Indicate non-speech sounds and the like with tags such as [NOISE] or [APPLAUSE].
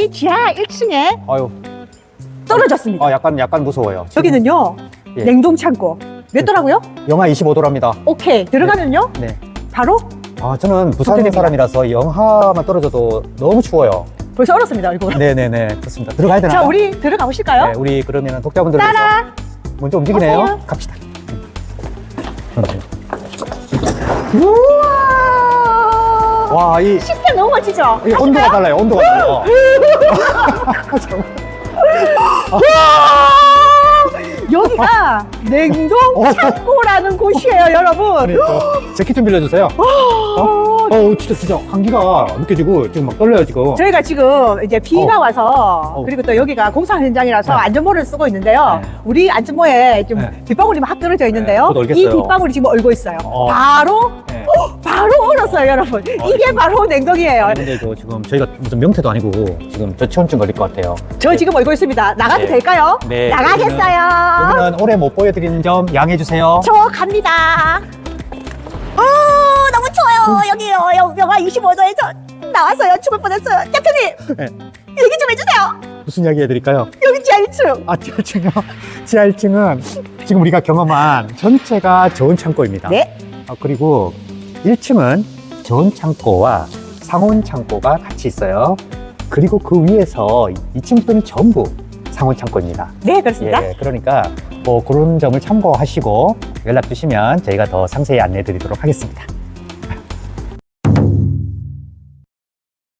이 지하 1층에 아유, 떨어졌습니다. 아, 약간, 약간 무서워요. 지금 여기는요, 예. 냉동 창고. 몇 도라고요? 영하 25도랍니다. 오케이. 들어가면요, 네. 바로 아, 저는 부산. 사람이라서 영하만 떨어져도 너무 추워요. 벌써 얼었습니다, 얼굴. 네네네. 좋습니다. 들어가야 되나요? 자, 우리 들어가 보실까요? 네, 우리 그러면 독자분들 위해서 따라! 먼저 움직이네요. 오세요. 갑시다. 우와! 와, 이, 시스템 너무 멋지죠? 이 온도가 달라요. 온도가 달라요. [LAUGHS] 여기가 냉동 어. 창고라는 곳이에요, 여러분. 그러니까 재킷 좀 빌려주세요. 어? 어, 진짜 진짜 한기가 느껴지고 지금 막 떨려요 지금. 저희가 지금 이제 비가 어. 와서 어. 그리고 또 여기가 공사 현장이라서 네. 안전모를 쓰고 있는데요. 네. 우리 안전모에 지금 네. 빗방울이 막 떨어져 있는데요. 저도 이. 빗방울이 지금 얼고 있어요. 어. 바로 네. 바로 얼었어요, 여러분. 이게 지금- 바로 냉동이에요. 근데 저 지금 저희가 무슨 명태도 아니고 지금 저체온증 걸릴 것 같아요. 저 지금 얼고 있습니다. 나가도 네. 될까요? 네. 나가겠어요. 여기는 올해 못 보여드리는 점 양해해 주세요. 저 갑니다. 어, 너무 추워요. 여기요. 영하 25도에서 나왔어요. 죽을 뻔했어요. 대표님, 네. 얘기 좀 해주세요. 무슨 이야기 해드릴까요? 여기 지하 1층. 아, 지하 1층이요? [LAUGHS] 지하 1층은 지금 우리가 경험한 전체가 저온 창고입니다. 네. 아, 그리고 1층은 저온 창고와 상온 창고가 같이 있어요. 그리고 그 위에서 2층부터는 전부 상온 창고입니다. 네, 그렇습니다. 예, 그러니까 뭐 그런 점을 참고하시고 연락 주시면 저희가 더 상세히 안내 드리도록 하겠습니다.